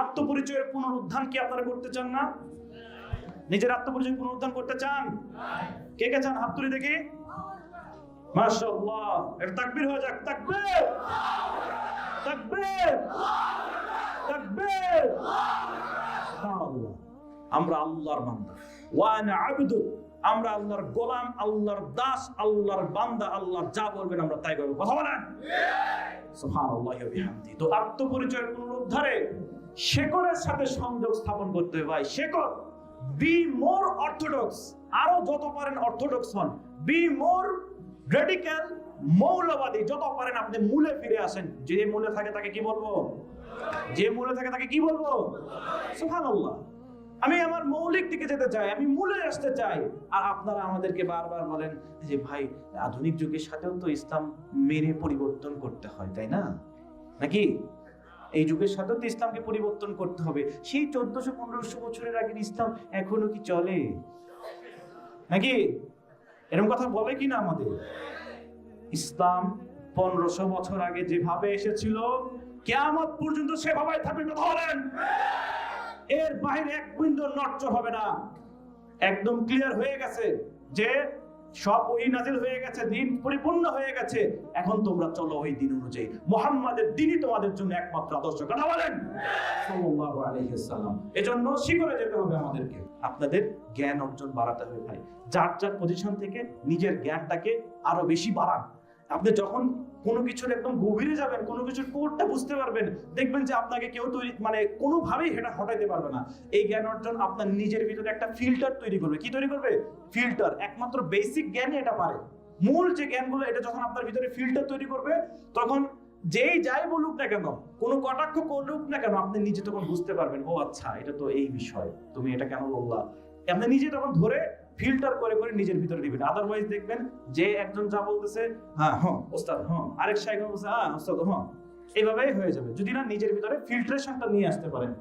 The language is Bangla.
আত্মপরিচয়ের পুনরুত্থান কি আপনারা করতে চান না? নিজের আত্মপরিচয় পুনরুত্থান করতে চান? কে কে চান? হাত তুলে দেখি। আমরা আল্লাহর বান্দা। আমরা আল্লাহর গোলাম, আল্লাহর দাস, আল্লাহর বান্দা যা বলবেন আমরা তাই করব কথা বলেন। তো আত্মপরিচয়ের পুনরুদ্ধারে শেকড়ের সাথে সংযোগ স্থাপন করতে হবে ভাই। শেকড় বি মোর অর্থোডক্স আরও যত পারেন অর্থোডক্স হন। বি মোর রেডিক্যাল মৌলবাদী। যত পারেন আপনি মূলে ফিরে আসেন। যে মূলে থাকে তাকে কি বলব? যে মূলে থাকে তাকে কি বলব? সুবহানাল্লাহ। আমি আমার মৌলিক দিকে যেতে চাই, আমি মূলে আসতে চাই। আর আপনারা আমাদেরকে বারবার বলেন যে, ভাই, আধুনিক যুগের সাথেও তো ইসলাম মেনে পরিবর্তন করতে হয়, তাই না? নাকি? এই যুগের সাথেও তো ইসলামকে পরিবর্তন করতে হবে। সেই চোদ্দশো, পনেরোশো বছরের আগের ইসলাম এখনও কি চলে? নাকি? এরকম কথা বলে কি না আমাদের? ইসলাম পনেরোশো বছর আগে যেভাবে এসেছিল, কেয়ামত পর্যন্ত সেভাবে থাকবে কথা বলেন। এর বাইরে এক বিন্দু নড়চড় হবে না। একদম ক্লিয়ার হয়ে গেছে যে সব ওই নাজিল হয়ে গেছে, দিন পরিপূর্ণ হয়ে গেছে। এখন তোমরা চলো ওই দিন অনুযায়ী। মোহাম্মদের দিনই তোমাদের জন্য একমাত্র আদর্শ। কথা বলেন। এজন্য শিখরে যেতে হবে আমাদেরকে। আপনাদের জ্ঞান অর্জন বাড়াতে হবে ভাই। যার যার পজিশন থেকে নিজের জ্ঞানটাকে আরও বেশি বাড়ান। আপনি যখন কোনো কিছুর একদম গভীরে যাবেন, কোনো কিছুর কোরটা বুঝতে পারবেন, দেখবেন যে আপনাকে কেউ তৈরি মানে কোনোভাবেই এটা হটাইতে পারবে না। এই জ্ঞান অর্জন আপনার নিজের ভিতরে একটা ফিল্টার তৈরি করবে। কি তৈরি করবে? ফিল্টার একমাত্র বেসিক জ্ঞানই এটা পারে। মূল যে জ্ঞানগুলো, এটা যখন আপনার ভিতরে ফিল্টার তৈরি করবে, তখন যেই যাই বলুক না কেন, কোনো কটাক্ষ করুক না কেন, আপনি নিজে তখন বুঝতে পারবেন, ও আচ্ছা এটা তো এই বিষয়, তুমি এটা কেন বললা? আপনি নিজে তখন ধরে ফিল্টার করে করে নিজের ভিতরে দিবেন। আদারওয়াইজ দেখবেন যে একজন যা বলতেছে হ্যাঁ হ্যাঁ। ওস্তাদ। হ্যাঁ। আরেক সাহেব বলছে হ্যাঁ ওস্তাদ হ্যাঁ। এইভাবেই হয়ে যাবে। যদি না নিজের ভিতরে ফিল্টারেশনটা নিয়ে আসতে পারেন।